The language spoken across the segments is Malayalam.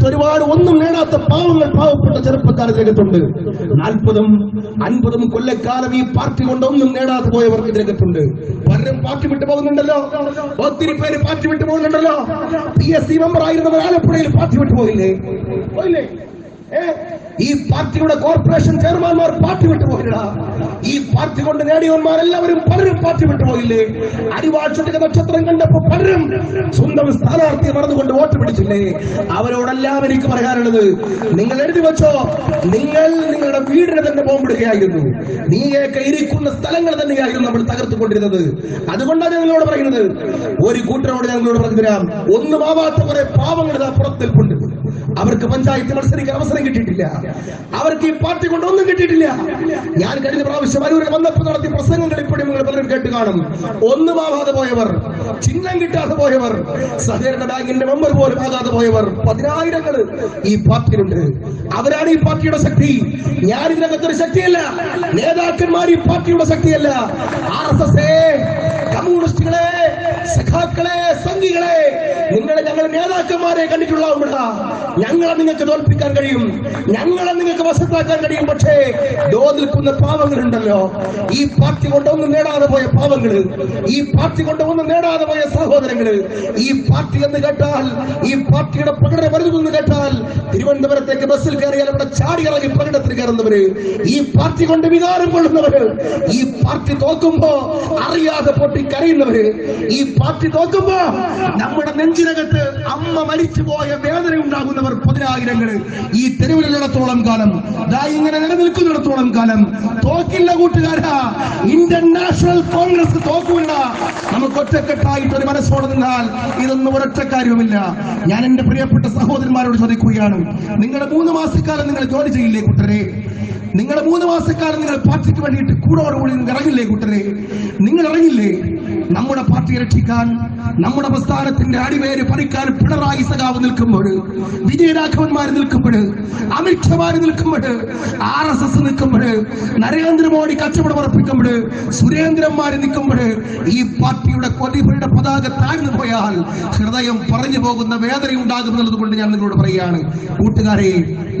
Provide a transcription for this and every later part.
ഇതിനകത്ത് ഒരുപാട് ഒന്നും നേടാത്ത പാവങ്ങൾ പാവപ്പെട്ട ചെറുപ്പക്കാർ ഇതിനകത്തുണ്ട് നാൽപ്പതും അൻപതും കൊല്ലക്കാലം ഈ പാർട്ടി കൊണ്ട് ഒന്നും നേടാതെ പോയവർ ഇതിനകത്തുണ്ട് പലരും പാർട്ടി വിട്ടു പോകുന്നുണ്ടല്ലോ. ഒത്തിരി പേര് പാർട്ടി വിട്ടു പോകുന്നുണ്ടല്ലോ. പി എസ് സി മെമ്പർ ആയിരുന്നവർ ആലപ്പുഴയിൽ പാർട്ടി വിട്ടു പോയില്ലേ? പോയില്ലേ? ഈ പാർട്ടിയുടെ കോർപ്പറേഷൻ ചെയർമാൻമാർ പാർട്ടി വിട്ടുപോകില്ല ഈ പാർട്ടി കൊണ്ട് നേടിയവന്മാർ എല്ലാവരും പലരും പാർട്ടി വിട്ടുപോയില്ലേ പോയില്ലേ? അരിവാഴ്ചയുടെ നക്ഷത്രം കണ്ടപ്പോ പലരും സ്വന്തം സ്ഥാനാർത്ഥിയെ മറന്നുകൊണ്ട് വോട്ട് പിടിച്ചില്ലേ? അവരോടെല്ലാം എനിക്ക് പറയാനുള്ളത് നിങ്ങൾ എഴുതി വെച്ചോ നിങ്ങൾ നിങ്ങളുടെ വീടിനെ തന്നെ ബോംബിടുകയായിരുന്നു നീയൊക്കെ ഇരിക്കുന്ന സ്ഥലങ്ങൾ തന്നെയായിരുന്നു നമ്മൾ തകർത്തുകൊണ്ടിരുന്നത്. അതുകൊണ്ടാണ് ഞങ്ങളോട് പറയുന്നത് ഒരു കൂട്ടരോട് ഞങ്ങളോട് പറഞ്ഞു തരാം ഒന്നും ആവാത്ത കുറെ പാവങ്ങൾ ഇതാ കൊണ്ടിരുന്നു അവർക്ക് പഞ്ചായത്ത് മത്സരിക്കാൻ അവസരം കിട്ടിയിട്ടില്ല. അവർക്ക് ഈ പാർട്ടി കൊണ്ടൊന്നും കിട്ടിയിട്ടില്ല. ഞാൻ കഴിഞ്ഞ പ്രാവശ്യം അരൂരിൽ വന്നപ്പോൾ നടത്തിയ പ്രസംഗങ്ങൾ ഇപ്പോഴും നിങ്ങൾ പലരും കേട്ട് കാണും. ഒന്നും ആവാതെ പോയവർ. ചിഹ്നം കിട്ടാതെ പോയവർ സഹകരണ ബാങ്കിന്റെ മെമ്പർ പോലും ആകാതെ പോയവർ പതിനായിരങ്ങൾ ഈ പാർട്ടിയിലുണ്ട്. അവരാണ് ഈ പാർട്ടിയുടെ ശക്തി. ഞാൻ ഇതിനകത്തൊരു ശക്തിയല്ല. നേതാക്കന്മാർ ഈ പാർട്ടിയുടെ ശക്തിയല്ല. ആർ എസ് എസ് കമ്മ്യൂണിസ്റ്റുകളെ സഖാക്കളെ സംഘികളെ നിങ്ങളെ ഞങ്ങൾ നേതാക്കന്മാരെ കണ്ടിട്ടുള്ള ഞങ്ങളെ നിങ്ങൾക്ക് തോൽപ്പിക്കാൻ കഴിയും. ഞങ്ങളെ നിങ്ങൾക്ക് വശത്താക്കാൻ കഴിയും. പക്ഷേ ദോ നിൽക്കുന്ന പാവങ്ങളുണ്ടല്ലോ. ഈ പാർട്ടി കൊണ്ട് ഒന്നും നേടാതെ പോയ പാവങ്ങൾ ഈ പാർട്ടി കൊണ്ട് ഒന്നും നേടാതെ പോയ സഹോദരങ്ങൾ ഈ പാർട്ടി എന്ന് കേട്ടാൽ ഈ പാർട്ടിയുടെ പ്രകടന വരുന്നെന്ന് കേട്ടാൽ തിരുവനന്തപുരത്തേക്ക് ബസ്സിൽ കയറിയാൽ അവിടെ ചാടി ഇറങ്ങി പ്രകടനത്തിന് കയറുന്നവര് ഈ പാർട്ടി കൊണ്ട് വികാരം കൊള്ളുന്നവര് ഈ പാർട്ടി തോക്കുമ്പോ അറിയാതെ പൊട്ടി കരയുന്നവര് ഈ പാർട്ടി തോക്കുമ്പോ നമ്മുടെ നെഞ്ചിനകത്ത് അമ്മ മരിച്ചു പോയ വേദന ഉണ്ടാകുന്നവർ പതിനായിരങ്ങൾ. ഈ തെരുവിലിടത്തോളം കാലം ഇങ്ങനെ നിലനിൽക്കുന്നിടത്തോളം കാലം തോക്കില്ല കൂട്ടുകാരാ. ഇന്ത്യൻ നാഷണൽ കോൺഗ്രസ് തോക്കൂല നമുക്ക് ഒറ്റക്കെട്ടായിട്ട് ഒരു മനസ്സോടെ നിന്നാൽ ഇതൊന്നും ഒരൊറ്റ കാര്യവുമില്ല. ഞാൻ എന്റെ പ്രിയപ്പെട്ട സഹോദരന്മാരോട് ചോദിക്കുകയാണ് നിങ്ങളുടെ മൂന്ന് മാസക്കാലം നിങ്ങൾ ജോലി ചെയ്യില്ലേ കൂട്ടരെ? നിങ്ങളുടെ മൂന്ന് മാസക്കാലം നിങ്ങൾ പാർട്ടിക്ക് വേണ്ടിയിട്ട് കൂടോടുകൂടി ഇറങ്ങില്ലേ കൂട്ടരെ? നിങ്ങൾ ഇറങ്ങില്ലേ? നമ്മുടെ പാർട്ടി രക്ഷിക്കാൻ നമ്മുടെ പ്രസ്ഥാനത്തിന്റെ അടിവേര് പറിക്കാൻ പിണറായി സഖാവ് നിൽക്കുമ്പോൾ വിജയരാഘവന്മാർ നിൽക്കുമ്പോൾ അമിത്ഷമാർ നിൽക്കുമ്പോൾ ആർ എസ് എസ് നിൽക്കുമ്പോൾ നരേന്ദ്രമോദി കച്ചവടം ഉറപ്പിക്കുമ്പോൾ സുരേന്ദ്രന്മാർ നിൽക്കുമ്പോൾ ഈ പാർട്ടിയുടെ കൊലിഭയുടെ പതാക താഴ്ന്നു പോയാൽ ഹൃദയം പറഞ്ഞു പോകുന്ന വേദന ഉണ്ടാകുമെന്നുള്ളത് കൊണ്ട് ഞാൻ നിങ്ങളോട് പറയുകയാണ്. കൂട്ടുകാരെ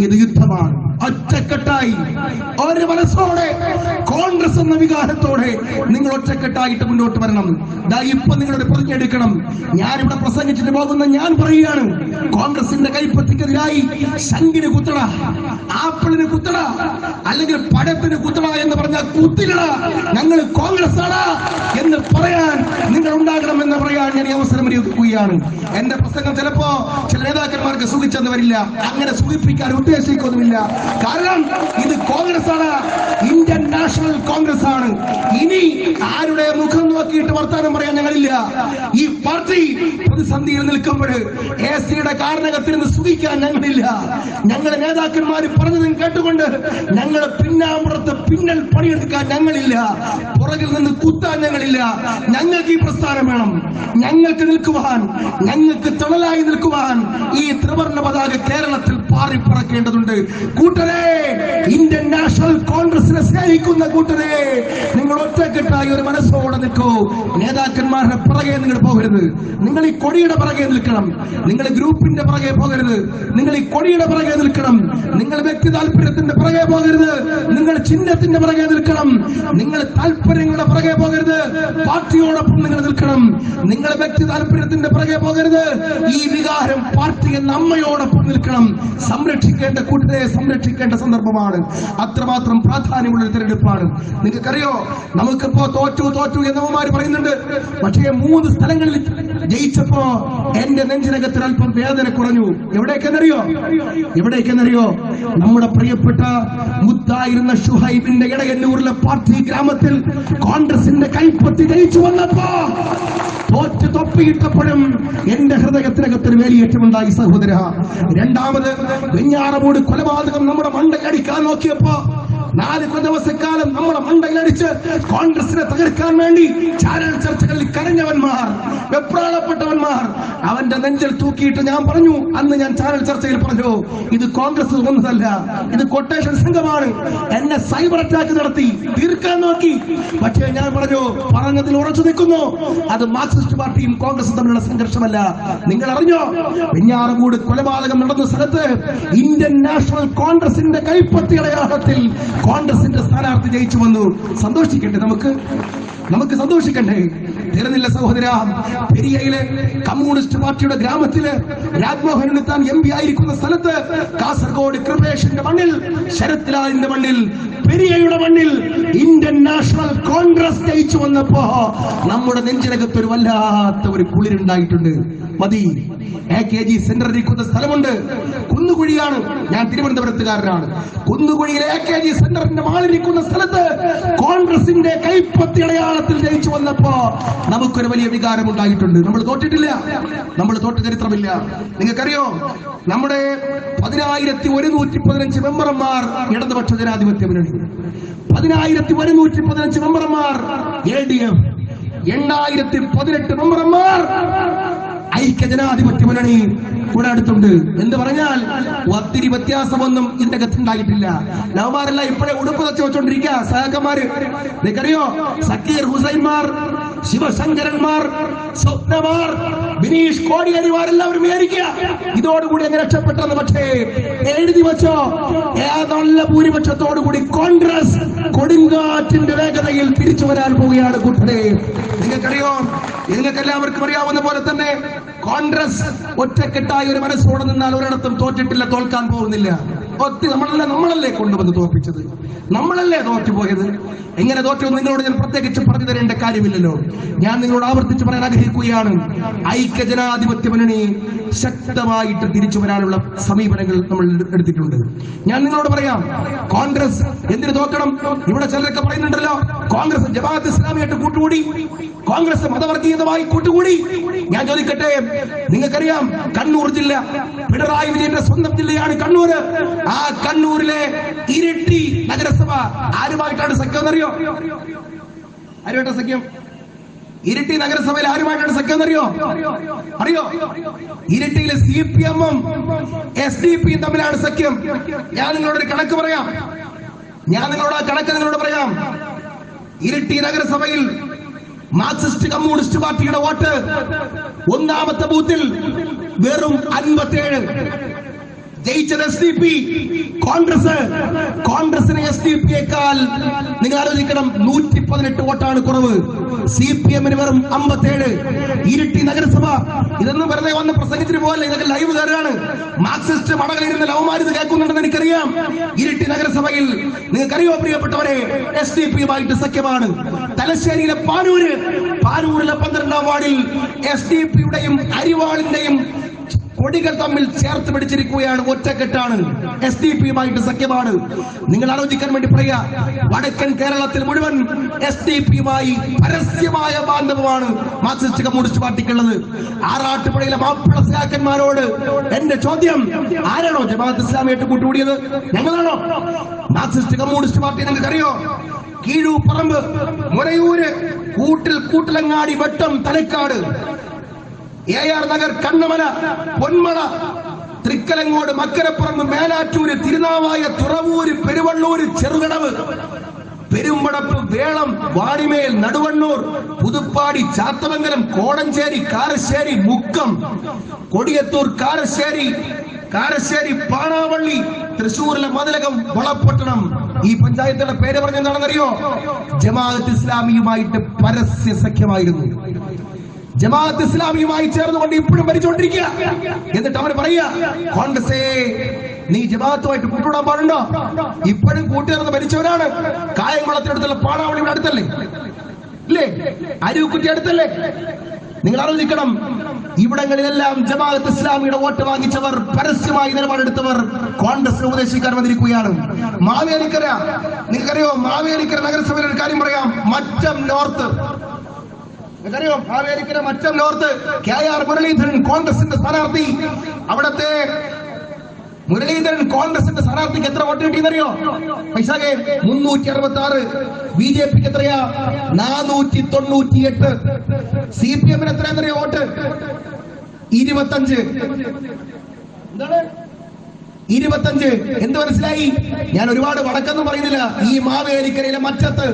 ഇത് യുദ്ധമാണ്. ഒറ്റക്കെട്ടായി. ഒരു മനസ്സോടെ കോൺഗ്രസ് എന്ന വികാരത്തോടെ നിങ്ങൾ ഒറ്റക്കെട്ടായിട്ട് മുന്നോട്ട് വരണം. ദാ ഇപ്പൊ നിങ്ങളുടെ പ്രതിജ്ഞ എടുക്കണം. ഞാനിവിടെ പ്രസംഗിച്ചിട്ട് പോകുന്ന ഞാൻ പറയുകയാണ് കോൺഗ്രസിന്റെ കൈപ്പത്തിക്കെതിരായി ശങ്കിന് കുത്തട ആപ്പിളിന് കുത്തട അല്ലെങ്കിൽ പഴത്തിന് കുത്തട എന്ന് പറഞ്ഞാൽ കുത്തിലട. ഞങ്ങൾ കോൺഗ്രസ് ആണ് എന്ന് പറയാൻ നിങ്ങൾ ഉണ്ടാകണം എന്ന് പറയാൻ ഞാൻ അവസരം വിനിയോഗിക്കുകയാണ് എന്റെ പ്രസംഗം ചിലപ്പോ ചില നേതാക്കന്മാർക്ക് സുഖിച്ചെന്ന് വരില്ല. അങ്ങനെ സുഖിപ്പിക്കാൻ ഉദ്ദേശിക്കൊന്നുമില്ല. കാരണം ഇത് കോൺഗ്രസ് ആണ് ഇന്ത്യൻ നാഷണൽ കോൺഗ്രസ് ആണ് ഇനി ആരുടെ മുഖം നോക്കിയിട്ട് വർത്താനം പറയാൻ ഞങ്ങളില്ല? ഈ പാർട്ടി പ്രതിസന്ധിയിൽ നിൽക്കുമ്പോൾ എ സിയുടെ കാരണകത്തിൽ നിന്ന് സുഖിക്കാൻ ഞങ്ങളില്ല. ഞങ്ങളുടെ നേതാക്കന്മാർ പറഞ്ഞതും കേട്ടുകൊണ്ട് ഞങ്ങളുടെ പിന്നാമ്പുറത്ത് പിന്നൽ പണിയെടുക്കാൻ ഞങ്ങളില്ല. പുറകിൽ നിന്ന് കുത്താൻ ഞങ്ങളില്ല. ഞങ്ങൾക്ക് ഈ പ്രസ്ഥാനം വേണം. ഞങ്ങൾക്ക് നിൽക്കുവാൻ ഞങ്ങൾക്ക് തണലായി നിൽക്കുവാൻ ഈ ത്രിവർണ പതാക കേരളത്തിൽ പാറിപ്പറക്കേണ്ടതുണ്ട്. കൂട്ടരെ ഇന്ത്യൻ നാഷണൽ കോൺഗ്രസിനെ സ്നേഹിക്കുന്ന കൂട്ടരെ നിങ്ങൾ ഒറ്റക്കെട്ടായി ഒരു മനസ്സോടെ നിൽക്കൂ. നേതാക്കന്മാരുടെ പുറകെ നിങ്ങൾ പോകരുത്. നിങ്ങൾ ഈ കൊടിയുടെ പുറകെ നിൽക്കണം. നിങ്ങൾ ഗ്രൂപ്പിന്റെ പുറകെ പോകരുത്. നിങ്ങൾ ഈ കൊടിയുടെ പുറകെ നിൽക്കണം. നിങ്ങൾ വ്യക്തി താല്പര്യത്തിന്റെ പുറകെ പോകരുത്. നിങ്ങൾ ചിഹ്നത്തിന്റെ പുറകെ നിൽക്കണം. നിങ്ങൾ താല്പര്യങ്ങളുടെ പുറകെ പോകരുത്. പാർട്ടിയോടൊപ്പം നിങ്ങൾ നിൽക്കണം. നിങ്ങൾ വ്യക്തി താല്പര്യത്തിന്റെ പുറകെ പോകരുത്. ഈ വികാരം പാർട്ടി എന്ന അമ്മയോടൊപ്പം നിൽക്കണം. സംരക്ഷിക്കേണ്ട കൂട്ടരെ സംരക്ഷിക്കേണ്ട സന്ദർഭമാണ്. അത്രമാത്രം പ്രാധാന്യമുള്ള ഒരു തെരഞ്ഞെടുപ്പാണ്. നിങ്ങൾക്കറിയോ? നമുക്കിപ്പോ തോറ്റു തോറ്റു എന്നവന്മാര് പറയുന്നുണ്ട്. പക്ഷേ മൂന്ന് സ്ഥലങ്ങളിൽ ജയിച്ചപ്പോ എന്റെ നെഞ്ചിനകത്തിൽ അല്പം വേദന കുറഞ്ഞു. എവിടേക്കെന്നറിയോ? എവിടേക്കെന്നറിയോ? നമ്മുടെ പ്രിയപ്പെട്ട മുത്തായിരുന്ന ഷുഹൈബിന്റെ ഇടയന്നൂരിലെ പാർട്ടി ഗ്രാമത്തിൽ കോൺഗ്രസിന്റെ കൈപ്പത്തി ജയിച്ചു വന്നപ്പോ തോറ്റ് തൊപ്പിയിട്ടപ്പോഴും എന്റെ ഹൃദയത്തിനകത്തൊരു വേലിയേറ്റമുണ്ടായി സഹോദര. രണ്ടാമത് വെഞ്ഞാറമൂട് കൊലപാതകം നമ്മുടെ മണ്ടയടിക്കാൻ നോക്കിയപ്പോ നാല് ദിവസക്കാലം നമ്മളെ മണ്ടയിലടിച്ച് കോൺഗ്രസിനെ തകർക്കാൻ വേണ്ടി ചാനൽ ചർച്ചകളിൽ കരഞ്ഞവന്മാർ വെപ്രാളപ്പെട്ടവന്മാർ. അവന്റെ നെഞ്ചിൽ തൂക്കിയിട്ട് ഞാൻ പറഞ്ഞു അന്ന് ഞാൻ ചാനൽ ചർച്ചയിൽ പറഞ്ഞു ഇത് കോൺഗ്രസ് ഒന്നതല്ല ഇത് കൊട്ടേഷൻ സംഘമാണ്. എന്നെ സൈബർ അറ്റാക്ക് നടത്തി തീർക്കാൻ നോക്കി. പക്ഷേ ഞാൻ പറഞ്ഞു പറഞ്ഞതിൽ ഉറച്ചു നിൽക്കുന്നു. അത് മാർക്സിസ്റ്റ് പാർട്ടിയും കോൺഗ്രസും തമ്മിലുള്ള സംഘർഷമല്ല. നിങ്ങൾ അറിഞ്ഞോ വെഞ്ഞാറമൂട് കൊലപാതകം നടന്ന സ്ഥലത്ത് ഇന്ത്യൻ നാഷണൽ കോൺഗ്രസിന്റെ കൈപ്പത്തിയുടെ അടയാളത്തിൽ കോൺഗ്രസിന്റെ സ്ഥാനാർത്ഥി ജയിച്ചു വന്നു. സന്തോഷിക്കട്ടെ നമുക്ക്? നമുക്ക് സന്തോഷിക്കണ്ടേ? തീർന്നില്ല സഹോദര പെരിയയിലെ കമ്മ്യൂണിസ്റ്റ് പാർട്ടിയുടെ ഗ്രാമത്തിൽ രാജ്മോഹൻ താൻ എം പി ആയിരിക്കുന്ന സ്ഥലത്ത് കാസർഗോഡ് കൃപേഷിന്റെ മണ്ണിൽ ശരത് ലാലിന്റെ മണ്ണിൽ പെരിയയുടെ മണ്ണിൽ ഇന്ത്യൻ നാഷണൽ കോൺഗ്രസ് ജയിച്ചു വന്നപ്പോ നമ്മുടെ നെഞ്ചിനകത്ത് ഒരു വല്ലാത്ത ഒരു കുളിരുണ്ടായിട്ടുണ്ട്. മതി. സെന്റർ ഇരിക്കുന്ന സ്ഥലമുണ്ട്. കുന്നുകുഴിയാണ്. ഞാൻ തിരുവനന്തപുരത്തുകാരനാണ്. കുന്നുകുഴിയിലെ എ കെ ജി സെന്ററിന്റെ മാളിരിക്കുന്ന സ്ഥലത്ത് കോൺഗ്രസിന്റെ കൈപ്പത്തി അടയാളത്തിൽ ജയിച്ചു വന്നപ്പോ നമുക്കൊരു വലിയ വികാരം ഉണ്ടായിട്ടുണ്ട്. നമ്മൾ തോറ്റിട്ടില്ല. നമ്മൾ തോറ്റ ചരിത്രമില്ല. നിങ്ങൾക്കറിയോ? നമ്മുടെ പതിനായിരത്തി ഒരുന്നൂറ്റി പതിനഞ്ച് മെമ്പർമാർ ഇടതുപക്ഷ ജനാധിപത്യ മുന്നണി പതിനായിരത്തി ഒരുന്നൂറ്റി പതിനഞ്ച് മെമ്പർമാർ എൽ ഡി എഫ് എണ്ണായിരത്തി പതിനെട്ട് മെമ്പർമാർ ഐക്യ ജനാധിപത്യ മുന്നണി ഇവിടെ അടുത്തുണ്ട്. എന്ന് പറഞ്ഞാൽ ഒത്തിരി വ്യത്യാസമൊന്നും ഇതിന്റെ അകത്തുണ്ടായിട്ടില്ല നവമാരെല്ലാം ഇപ്പോഴേ ഉടുപ്പ് വെച്ച് വെച്ചോണ്ടിരിക്കുക സഹകന്മാര് നിനക്കറിയോ? സക്കീർ ഹുസൈൻമാർ ശിവശങ്കരന്മാർ സ്വപ്നമാർ ബിനീഷ് കോടിയേരിമാരെല്ലാവരും വിചാരിക്കുക. ഇതോടുകൂടി അങ്ങ് രക്ഷപ്പെട്ടെന്ന് പക്ഷേ എഴുതി വെച്ചോ? ഏതല്ല ഭൂരിപക്ഷത്തോടുകൂടി കോൺഗ്രസ് കൊടുങ്കാറ്റിന്റെ വേഗതയിൽ തിരിച്ചു വരാൻ പോവുകയാണ് കൂട്ടരെ നിങ്ങൾക്കറിയോ? നിങ്ങൾക്ക് എല്ലാവർക്കും അറിയാവുന്ന പോലെ തന്നെ കോൺഗ്രസ് ഒറ്റക്കെട്ടായി ഒരു മനസ്സോടെ നിന്നാൽ ഒരിടത്തും തോറ്റിട്ടില്ല തോൽക്കാൻ പോകുന്നില്ല. ഒത്തി നമ്മളല്ലേ നമ്മളല്ലേ കൊണ്ടുവന്ന് തോൽപ്പിച്ചത്? നമ്മളല്ലേ തോറ്റുപോയത്? എങ്ങനെ തോറ്റു നിങ്ങളോട് ഞാൻ പ്രത്യേകിച്ച് പറഞ്ഞു തരേണ്ട കാര്യമില്ലല്ലോ. ഞാൻ നിങ്ങളോട് ആവർത്തിച്ച് പറയാൻ ആഗ്രഹിക്കുകയാണ്. ഐക്യ ജനാധിപത്യ മുന്നണി ശക്തമായിട്ട് തിരിച്ചു വരാനുള്ള സമീപനങ്ങൾ നമ്മൾ എടുത്തിട്ടുണ്ട്. ഞാൻ നിങ്ങളോട് പറയാം കോൺഗ്രസ് എന്തിനു തോക്കണം? ഇവിടെ ചിലരൊക്കെ പറയുന്നുണ്ടല്ലോ കോൺഗ്രസ് ജമാഅത്ത് ഇസ്ലാമിയായിട്ട് കൂട്ടുകൂടി കോൺഗ്രസ് മതവർഗീയതമായി കൂട്ടുകൂടി. ഞാൻ ചോദിക്കട്ടെ നിങ്ങൾക്കറിയാം കണ്ണൂർ ജില്ല പിണറായി വിജയന്റെ സ്വന്തം ജില്ലയാണ് കണ്ണൂർ ആ കണ്ണൂരിലെ ഇരട്ടി നഗരസഭ ആരുമായിട്ടാണ് സഖ്യം എന്നറിയോ? ആരുമായിട്ടാണ് സഖ്യം? ഇരിട്ടി നഗരസഭയിൽ ആരുമായിട്ടാണ് സഖ്യം എന്നറിയോ? അറിയോ? ഇരിട്ടിയിലെ സി പി എമ്മും എസ് ഡി പിയും തമ്മിലാണ് സഖ്യം. ഞാൻ നിങ്ങളോട് ഒരു കണക്ക് പറയാം. ഞാൻ നിങ്ങളോട് ആ കണക്ക് നിങ്ങളോട് പറയാം. ഇരിട്ടി നഗരസഭയിൽ മാർക്സിസ്റ്റ് കമ്മ്യൂണിസ്റ്റ് പാർട്ടിയുടെ വോട്ട് ഒന്നാമത്തെ ബൂത്തിൽ വെറും അൻപത്തേഴ് ജയിച്ചത് എസ് ഡി പി കോൺഗ്രസ് കോൺഗ്രസിന് എസ് ഡി പിയേക്കാൾ നിങ്ങൾ ആലോചിക്കണം നൂറ്റി പതിനെട്ട് വോട്ടാണ് കുറവ്. സി പി എമ്മിന് വെറും അമ്പത്തേഴ്. ഇരിട്ടി നഗരസഭ ഇതൊന്നും വെറുതെ വന്ന് പ്രസംഗത്തിന് പോകല്ല ഇതൊക്കെ ലൈവ് കയറാണ് മാർക്സിസ്റ്റ് മടകളിരുന്ന ലവമാരിത് കേൾക്കുന്നുണ്ടെന്ന് എനിക്കറിയാം. ഇരിട്ടി നഗരസഭയിൽ നിങ്ങൾക്കറിയോ പ്രിയപ്പെട്ടവരെ? എസ് ഡി പിയുമായിട്ട് സഖ്യമാണ്. തലശ്ശേരിയിലെ പാനൂര് പാനൂരിലെ പന്ത്രണ്ടാം വാർഡിൽ എസ് ഡി പിയുടെയും അരിവാളിന്റെയും കൊടികൾ തമ്മിൽ ചേർത്ത് പിടിച്ചിരിക്കുകയാണ് ഒറ്റക്കെട്ടാണ്. എസ് ഡി പിയുമായിട്ട് സഖ്യമാണ്. നിങ്ങൾ ആലോചിക്കാൻ വേണ്ടി പറയാ വടക്കൻ കേരളത്തിൽ മുഴുവൻ എസ് ഡി പിയുമായി പരസ്യമായ ബാന്ധവമാണ് മാർക്സിസ്റ്റ് കമ്മ്യൂണിസ്റ്റ് പാർട്ടിക്കുള്ളത്. ആറാട്ടുപുഴയിലെ മാപ്പിള സഖാക്കന്മാരോട് എന്റെ ചോദ്യം ആരാണോ ജമാഅത്ത് ഇസ്ലാമിയായിട്ട് കൂട്ടുകൂടിയത്? ഞങ്ങളാണോ? മാർക്സിസ്റ്റ് കമ്മ്യൂണിസ്റ്റ് പാർട്ടി നിങ്ങൾക്ക് അറിയോ കീഴൂപ്പറമ്പ് മുരയൂര് കൂട്ടിൽ കൂട്ടിലങ്ങാടി വട്ടം തലക്കാട്. എ ആർ നഗർ കണ്ണമല പൊന്മള തൃക്കലങ്ങോട് മക്കരപ്പുറം മേലാറ്റൂര് തിരുനാവായ തുറവൂര് പെരുവള്ളൂര് ചെറുകടവ് പെരുമ്പടപ്പ് വേളം വാടിമേൽ നടുവണ്ണൂർ പുതുപ്പാടി ചാത്തമംഗലം കോടഞ്ചേരി കാരശ്ശേരി മുക്കം കൊടിയത്തൂർ കാരശ്ശേരി കാരശ്ശേരി പാണാവള്ളി തൃശൂരിലെ മതിലകം വളപ്പട്ടണം ഈ പഞ്ചായത്തിന്റെ പേര് പറഞ്ഞെന്താണെന്നറിയോ? ജമാഅത്ത് ഇസ്ലാമിയുമായിട്ട് പരസ്യ സഖ്യമായിരുന്നു ജമാഅത്ത് ഇസ്ലാമിയുമായി ചേർന്നുകൊണ്ട് ഇപ്പോഴും ഭരിച്ചുകൊണ്ടിരിക്കുക എന്നിട്ട് അവർ പറയുക കോൺഗ്രസേ നീ ജമാഅത്തുമായിട്ട് കൂട്ടുകൂടാൻ പാടുണ്ടോ? ഇപ്പോഴും കൂട്ടുചേർന്ന് ഭരിച്ചവരാണ്. കായംകുളത്തിനടുത്തുള്ള ഇവിടെ അടുത്തല്ലേ? ഇല്ലേ? അരുക്കുറ്റി അടുത്തല്ലേ? നിങ്ങൾ അറിഞ്ഞിരിക്കണം ഇവിടങ്ങളിലെല്ലാം ജമാഅത്ത് ഇസ്ലാമിയുടെ വോട്ട് വാങ്ങിച്ചവർ പരസ്യമായി നിലപാടെടുത്തവർ കോൺഗ്രസിനെ ഉപദേശിക്കാൻ വന്നിരിക്കുകയാണ്. മാവേലിക്കര നിങ്ങൾക്കറിയോ? മാവേലിക്കര നഗരസഭയിൽ ഒരു കാര്യം പറയാം. മറ്റം നോർത്ത്. നിങ്ങൾക്കറിയോ Mavelikkara Mattam north K R Muraleedharan കോൺഗ്രസിന്റെ സ്ഥാനാർത്ഥി. അവിടത്തെ മുരളീധരൻ കോൺഗ്രസിന്റെ സ്ഥാനാർത്ഥിക്ക് എത്ര വോട്ട് കിട്ടിയെന്നറിയോ? പൈസാകെ മുന്നൂറ്റി അറുപത്തി ആറ് ബി ജെ പിക്ക് എത്രയാ? നാനൂറ്റി തൊണ്ണൂറ്റി എട്ട് സി പി എമ്മിന് എത്രയാന്നറിയോ വോട്ട്? ഇരുപത്തഞ്ച്. എന്താണ്? ഇരുപത്തഞ്ച്. എന്ത് മനസ്സിലായി? ഞാൻ ഒരുപാട് വടക്കെന്ന് പറയുന്നില്ല. ഈ മാവേലിക്കരയിലെ മറ്റത്ത്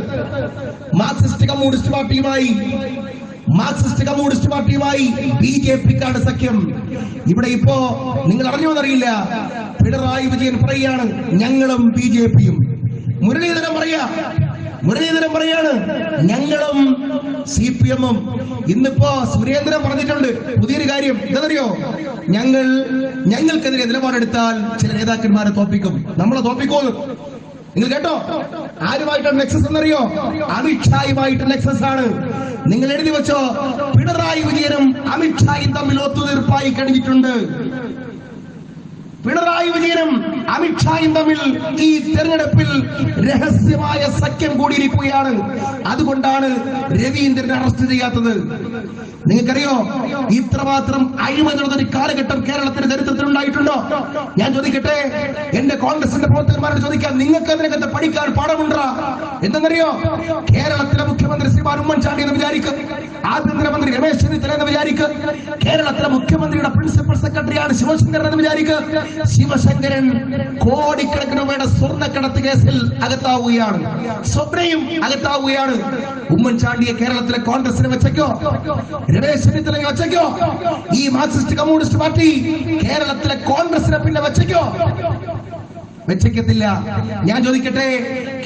മാർക്സിസ്റ്റ് കമ്മ്യൂണിസ്റ്റ് പാർട്ടിയുമായി മാർക്സിസ്റ്റ് കമ്മ്യൂണിസ്റ്റ് പാർട്ടിയുമായി ബി ജെ പിക്കാണ് സഖ്യം. ഇവിടെ ഇപ്പോ നിങ്ങൾ അറിഞ്ഞോന്നറിയില്ല പിണറായി വിജയൻ പറയുകയാണ് ഞങ്ങളും ബി ജെ പിയും. മുരളീധരൻ പറയാ മുരളീധരൻ പറയാണ് ഞങ്ങളും സി പി എമ്മും ഇന്നിപ്പോ സുരേന്ദ്രൻ പറഞ്ഞിട്ടുണ്ട് പുതിയൊരു കാര്യം. ഇതറിയോ ഞങ്ങൾ ഞങ്ങൾക്കെതിരെ നിലപാടെടുത്താൽ ചില നേതാക്കന്മാരെ തോപ്പിക്കും നമ്മളെ തോപ്പിക്കോന്ന് നിങ്ങൾ കേട്ടോ? ആരുമായിട്ടാണ് നെക്സസ് എന്നറിയോ? അമിത്ഷായുമായിട്ട് നെക്സസ് ആണ്. നിങ്ങൾ എഴുതി വെച്ചോ പിണറായി വിജയനും അമിത്ഷായും തമ്മിൽ ഒത്തുതീർപ്പായി കഴിഞ്ഞിട്ടുണ്ട്. പിണറായി വിജയനും അമിത്ഷായും തമ്മിൽ ഈ തെരഞ്ഞെടുപ്പിൽ രഹസ്യമായ സഖ്യം കൂടിയിരിക്കുകയാണ്. അതുകൊണ്ടാണ് രവീന്ദ്രൻ അറസ്റ്റ് ചെയ്യാത്തത്. നിങ്ങൾക്കറിയോ ഇത്രമാത്രം അഴിമതി നടന്ന ഒരു കാലഘട്ടം കേരളത്തിന്റെ ചരിത്രത്തിൽ ഉണ്ടായിട്ടുണ്ടോ? ഞാൻ ചോദിക്കട്ടെ എന്റെ കോൺഗ്രസിന്റെ പ്രവർത്തകന്മാരോട് ചോദിക്കാം നിങ്ങൾക്ക് അതിനകത്ത് പഠിക്കാൻ പാഠമുണ്ടോ? എന്തെന്നറിയോ കേരളത്തിലെ മുഖ്യമന്ത്രി ശ്രീമാൻ ഉമ്മൻചാണ്ടി എന്ന് വിചാരിക്കും ആഭ്യന്തരമന്ത്രി രമേശ് ചെന്നിത്തല എന്ന് വിചാരിക്കും കേരളത്തിലെ മുഖ്യമന്ത്രിയുടെ പ്രിൻസിപ്പൽ സെക്രട്ടറിയാണ് ശിവശങ്കരൻ എന്ന് വിചാരിക്കുക ശിവശങ്കരൻ കോടിക്കണക്കിന് രൂപയുടെ സ്വർണക്കടത്ത് കേസിൽ അകത്താവുകയാണ്. സ്വപ്നയും അകത്താവുകയാണ്. ഉമ്മൻചാണ്ടിയെ കേരളത്തിലെ കോൺഗ്രസിനെ വെച്ചോ രമേശ് ചെന്നിത്തലയെ വെച്ചോ ഈ മാർക്സിസ്റ്റ് കമ്മ്യൂണിസ്റ്റ് പാർട്ടി കേരളത്തിലെ കോൺഗ്രസിനെ പിന്നെ വെച്ചോ വെച്ചേക്കത്തില്ല. ഞാൻ ചോദിക്കട്ടെ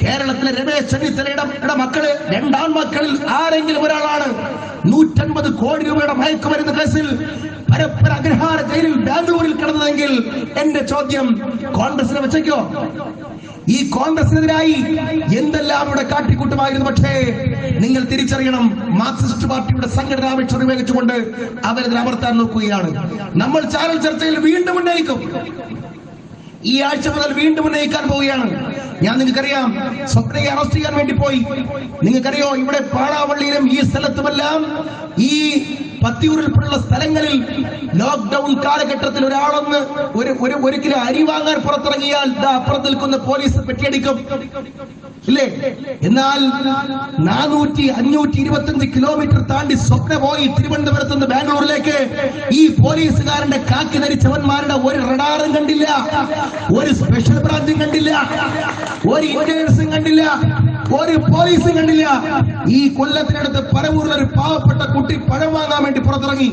കേരളത്തിലെ രമേശ് ചെന്നിത്തലയുടെ യുടെ മക്കൾ രണ്ടാം മക്കളിൽ ആരെങ്കിലും ഒരാളാണ്? നൂറ്റൻപത് കോടി രൂപയുടെ മയക്കുമരുന്ന് കേസിൽ പരപ്പര അഗ്രഹാര ജയിലിൽ ബാംഗ്ലൂരിൽ കിടന്നതെങ്കിൽ എന്റെ ചോദ്യം കോൺഗ്രസിനെ വെച്ചേക്കോ? ഈ കോൺഗ്രസിനെതിരായി എന്തെല്ലാം ഇവിടെ കാട്ടിക്കൂട്ടുമായിരുന്നു? പക്ഷേ നിങ്ങൾ തിരിച്ചറിയണം മാർക്സിസ്റ്റ് പാർട്ടിയുടെ സംഘടനാ സംഘടനാപേക്ഷ ഉപയോഗിച്ചുകൊണ്ട് അവരതിൽ അമർത്താൻ നോക്കുകയാണ്. നമ്മൾ ചാനൽ ചർച്ചയിൽ വീണ്ടും ഉന്നയിക്കും. ഈ ആഴ്ച മുതൽ വീണ്ടും ഉന്നയിക്കാൻ പോവുകയാണ്. ഞാൻ നിങ്ങൾക്കറിയാം സ്വപ്നയെ അറസ്റ്റ് ചെയ്യാൻ വേണ്ടി പോയി. നിങ്ങൾക്കറിയോ ഇവിടെ പാടാവള്ളിയിലും ഈ സ്ഥലത്തുമെല്ലാം ഈ പത്തിയൂരിൽപ്പെടുള്ള സ്ഥലങ്ങളിൽ ലോക്ക്ഡൌൺ കാലഘട്ടത്തിൽ ഒരാളൊന്ന് ഒരു ഒരു ഒരു കിലോ അരി വാങ്ങാൻ പുറത്തിറങ്ങിയാൽ അപ്പുറത്ത് നിൽക്കുന്ന പോലീസ് പെട്ടിയടിക്കും. ഇല്ലേ? എന്നാൽ നാനൂറ്റി അഞ്ഞൂറ്റി ഇരുപത്തിയഞ്ച് കിലോമീറ്റർ താണ്ടി സ്വപ്ന പോയി തിരുവനന്തപുരത്ത് നിന്ന് ബാംഗ്ലൂരിലേക്ക് ഈ പോലീസുകാരന്റെ കാക്കി ധരിച്ചവന്മാരുടെ ഒരു റഡാറും കണ്ടില്ല ഒരു സ്പെഷ്യൽ ബ്രാഞ്ചും കണ്ടില്ല ഒരു ഇന്റലിജൻസും കണ്ടില്ല. ഒരു പോലീസും കണ്ടില്ല. ഈ കൊല്ലത്തിനടുത്ത് പരവൂരിൽ ഒരു പാവപ്പെട്ട കുട്ടി പഴം വാങ്ങാൻ വേണ്ടി പുറത്തിറങ്ങി.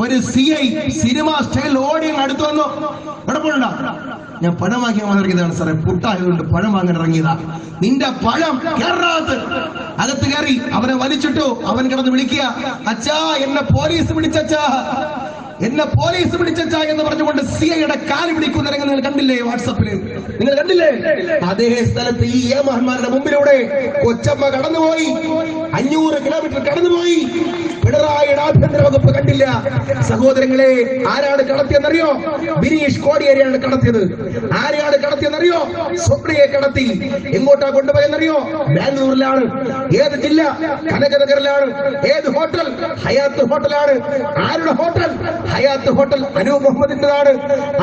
ഒരു സി ഐ സിനിമ സ്റ്റൈൽ ഓടി അടുത്തു വന്നു. കുഴപ്പമുണ്ടോ ഞാൻ പഴം വാങ്ങി വന്നിറങ്ങിയതാണ് സാറേ. പുട്ടായതുകൊണ്ട് പഴം വാങ്ങാൻ ഇറങ്ങിയതാ. നിന്റെ പഴം കേറാത്ത്. അകത്ത് കയറി അവനെ വലിച്ചിട്ടു. അവൻ കിടന്ന് വിളിക്കുക. അച്ഛാ എന്നെ പോലീസ് പിടിച്ചച്ചാ എന്നെ പോലീസ് പിടിച്ചാ എന്ന് പറഞ്ഞുകൊണ്ട് സി ഐയുടെ കാൽ പിടിക്കുന്ന രംഗം നിങ്ങൾ കണ്ടില്ലേ വാട്സപ്പിൽ? നിങ്ങൾ കണ്ടില്ലേ? അതേ സ്ഥലത്ത് ഈ എ മഹന്മാരുടെ മുമ്പിലൂടെ കൊച്ചമ്മ കടന്നുപോയി. അഞ്ഞൂറ് കിലോമീറ്റർ കടന്നുപോയി. പിണറായിയുടെ ആഭ്യന്തര വകുപ്പ് കണ്ടില്ല. സഹോദരങ്ങളെ ആരാണ് കടത്തിയെന്നറിയോ? ബിനീഷ് കോടിയേരിയാണ് കടത്തിയത്. ആരെയാണ് കടത്തിയെന്നറിയോ? സ്വപ്നയെ കടത്തി. എങ്ങോട്ടാ കൊണ്ടുപോയെന്നറിയോ? ബാംഗ്ലൂരിലാണ്. ഏത് ജില്ല? കനകനഗറിലാണ്. ഏത് ഹോട്ടൽ? ഹയാത്ത് ഹോട്ടലാണ്. ആരുടെ ഹോട്ടൽ? ഹയാത്ത് ഹോട്ടൽ അനൂപ് മുഹമ്മദിന്റെതാണ്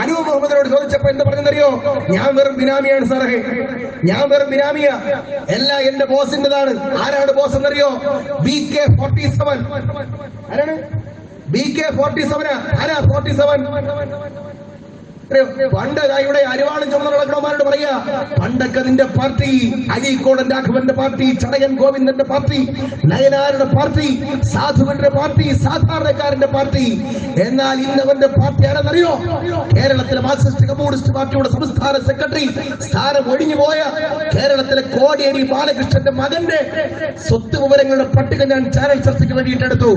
അനൂപ് മുഹമ്മദിനോട് ചോദിച്ചപ്പോ എന്ത് പറഞ്ഞെന്നറിയോ? ഞാൻ വെറും ബിനാമിയാണ് സാറേ. ഞാൻ വെറും ബിനാമിയ. എല്ലാം എന്റെ ബോസിന്റെതാണ് ആരാണ് ബോസ് എന്നറിയോ ബി കെ ഫോർട്ടി സെവൻ. ആരാണ്? ബി കെ ഫോർട്ടി സെവൻ ആരാ? ഫോർട്ടി സെവൻ പണ്ട് ഇവിടെ അരിവാളും ചുമന്ന പറയാ പണ്ടൊക്കെ നിന്റെ പാർട്ടി അരീക്കോടൻ രാഘവന്റെ പാർട്ടി ചടയൻ ഗോവിന്ദന്റെ പാർട്ടി നയനാരുടെ പാർട്ടി സാധുവിന്റെ പാർട്ടി സാധാരണക്കാരന്റെ പാർട്ടി. എന്നാൽ ഇന്നവന്റെ പാർട്ടി ആരെന്നറിയോ? കേരളത്തിലെ മാർക്സിസ്റ്റ് കമ്മ്യൂണിസ്റ്റ് പാർട്ടിയുടെ സംസ്ഥാന സെക്രട്ടറി. സ്ഥാനം ഒഴിഞ്ഞു പോയ കേരളത്തിലെ കോടിയേരി ബാലകൃഷ്ണന്റെ മകന്റെ സ്വത്ത് വിവരങ്ങളുടെ പട്ടിക ഞാൻ ചാനൽ ചർച്ചയ്ക്ക് വേണ്ടിയിട്ട് എടുത്തു.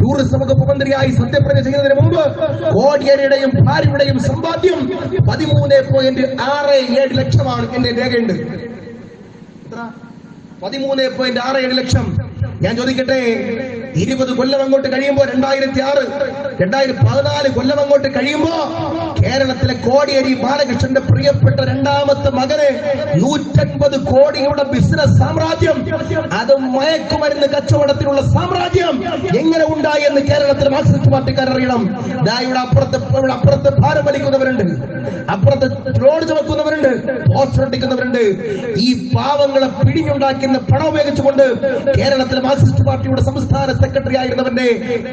ടൂറിസം വകുപ്പ് മന്ത്രിയായി സത്യപ്രതിജ്ഞ ചെയ്യുന്നതിന് മുമ്പ് കോടിയേരിയുടെയും ഭാര്യയുടെയും സമ്പാദ്യം പതിമൂന്ന് പോയിന്റ് ആറ് ഏഴ് ലക്ഷമാണ് എന്റെ രേഖയുണ്ട്? പതിമൂന്ന് പോയിന്റ് ആറ് ഏഴ് ലക്ഷം ഞാൻ ചോദിക്കട്ടെ ഇരുപത് കൊല്ലം അങ്ങോട്ട് കഴിയുമ്പോ രണ്ടായിരത്തി ആറ് രണ്ടായിരത്തി പതിനാല് കൊല്ലം അങ്ങോട്ട് കഴിയുമ്പോ കേരളത്തിലെ കോടിയേരി ബാലകൃഷ്ണന്റെ പ്രിയപ്പെട്ട രണ്ടാമത്തെ മകന് നൂറ്റൻപത് കോടിയുടെ ബിസിനസ് സാമ്രാജ്യം അത് മയക്കുമരുന്ന് കച്ചവടത്തിനുള്ള സാമ്രാജ്യം എങ്ങനെ ഉണ്ടായി എന്ന് കേരളത്തിലെ മാർക്സിസ്റ്റ് പാർട്ടിക്കാർ അറിയണം. ദാ അപ്പുറത്ത് അപ്പുറത്ത് ഭാരം വലിക്കുന്നവരുണ്ട്. അപ്പുറത്ത് റോഡ് ചുമക്കുന്നവരുണ്ട് പോസ്റ്റർ ഈ പാവങ്ങളെ പിടിഞ്ഞുണ്ടാക്കുന്ന പണം ഉപയോഗിച്ചുകൊണ്ട് കേരളത്തിലെ മാർക്സിസ്റ്റ് പാർട്ടിയുടെ സംസ്ഥാന സെക്രട്ടറി ആയിരുന്നവന്റെ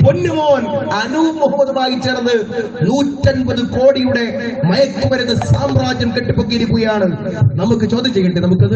പൊന്നുമോൻ അനൂപ് മുഹമ്മദുമായി ചേർന്ന് നൂറ്റൻപത് കോടിയുടെ മയക്കുമരുന്ന് സാമ്രാജ്യം കെട്ടിപ്പൊക്കിയിരിക്കുകയാണ്. നമുക്ക് ചോദ്യം ചെയ്യണ്ടേ നമുക്കത്